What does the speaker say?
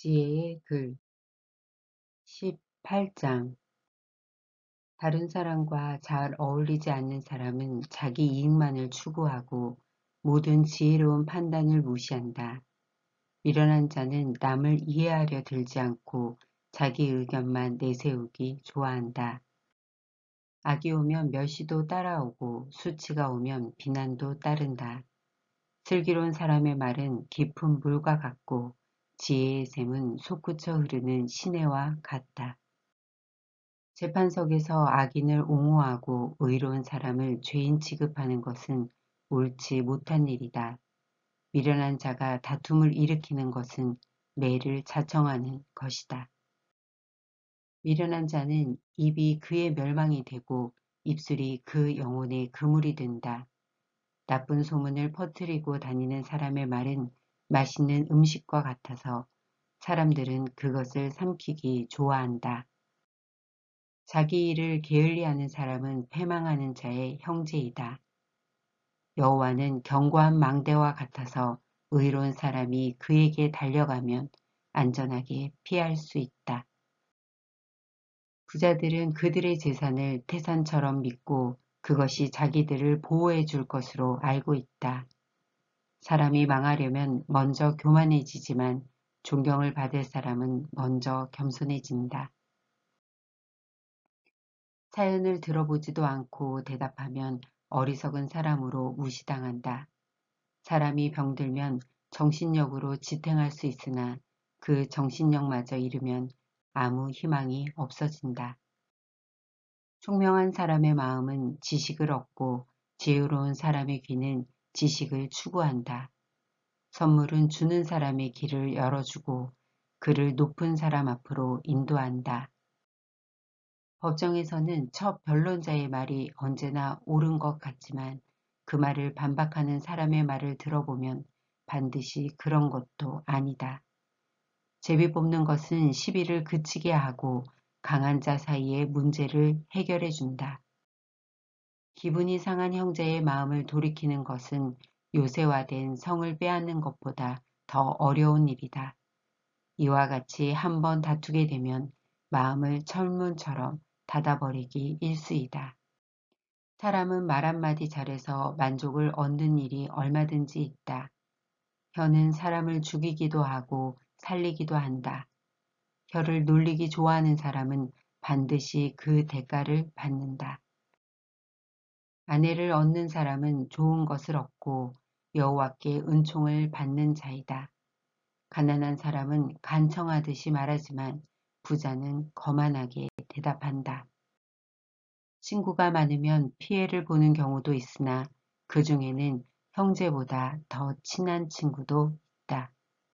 지혜의 글 18장 다른 사람과 잘 어울리지 않는 사람은 자기 이익만을 추구하고 모든 지혜로운 판단을 무시한다. 미련한 자는 남을 이해하려 들지 않고 자기 의견만 내세우기 좋아한다. 악이 오면 멸시도 따라오고 수치가 오면 비난도 따른다. 슬기로운 사람의 말은 깊은 물과 같고 지혜의 샘은 솟구쳐 흐르는 시내와 같다. 재판석에서 악인을 옹호하고 의로운 사람을 죄인 취급하는 것은 옳지 못한 일이다. 미련한 자가 다툼을 일으키는 것은 매를 자청하는 것이다. 미련한 자는 입이 그의 멸망이 되고 입술이 그 영혼의 그물이 된다. 나쁜 소문을 퍼뜨리고 다니는 사람의 말은 맛있는 음식과 같아서 사람들은 그것을 삼키기 좋아한다. 자기 일을 게을리하는 사람은 패망하는 자의 형제이다. 여호와는 견고한 망대와 같아서 의로운 사람이 그에게 달려가면 안전하게 피할 수 있다. 부자들은 그들의 재산을 태산처럼 믿고 그것이 자기들을 보호해 줄 것으로 알고 있다. 사람이 망하려면 먼저 교만해지지만 존경을 받을 사람은 먼저 겸손해진다. 사연을 들어보지도 않고 대답하면 어리석은 사람으로 무시당한다. 사람이 병들면 정신력으로 지탱할 수 있으나 그 정신력마저 잃으면 아무 희망이 없어진다. 총명한 사람의 마음은 지식을 얻고 지혜로운 사람의 귀는 지식을 추구한다. 선물은 주는 사람의 길을 열어주고 그를 높은 사람 앞으로 인도한다. 법정에서는 첫 변론자의 말이 언제나 옳은 것 같지만 그 말을 반박하는 사람의 말을 들어보면 반드시 그런 것도 아니다. 제비 뽑는 것은 시비를 그치게 하고 강한 자 사이의 문제를 해결해 준다. 기분이 상한 형제의 마음을 돌이키는 것은 요새화된 성을 빼앗는 것보다 더 어려운 일이다. 이와 같이 한번 다투게 되면 마음을 철문처럼 닫아버리기 일수이다. 사람은 말 한마디 잘해서 만족을 얻는 일이 얼마든지 있다. 혀는 사람을 죽이기도 하고 살리기도 한다. 혀를 놀리기 좋아하는 사람은 반드시 그 대가를 받는다. 아내를 얻는 사람은 좋은 것을 얻고 여호와께 은총을 받는 자이다. 가난한 사람은 간청하듯이 말하지만 부자는 거만하게 대답한다. 친구가 많으면 피해를 보는 경우도 있으나 그 중에는 형제보다 더 친한 친구도 있다.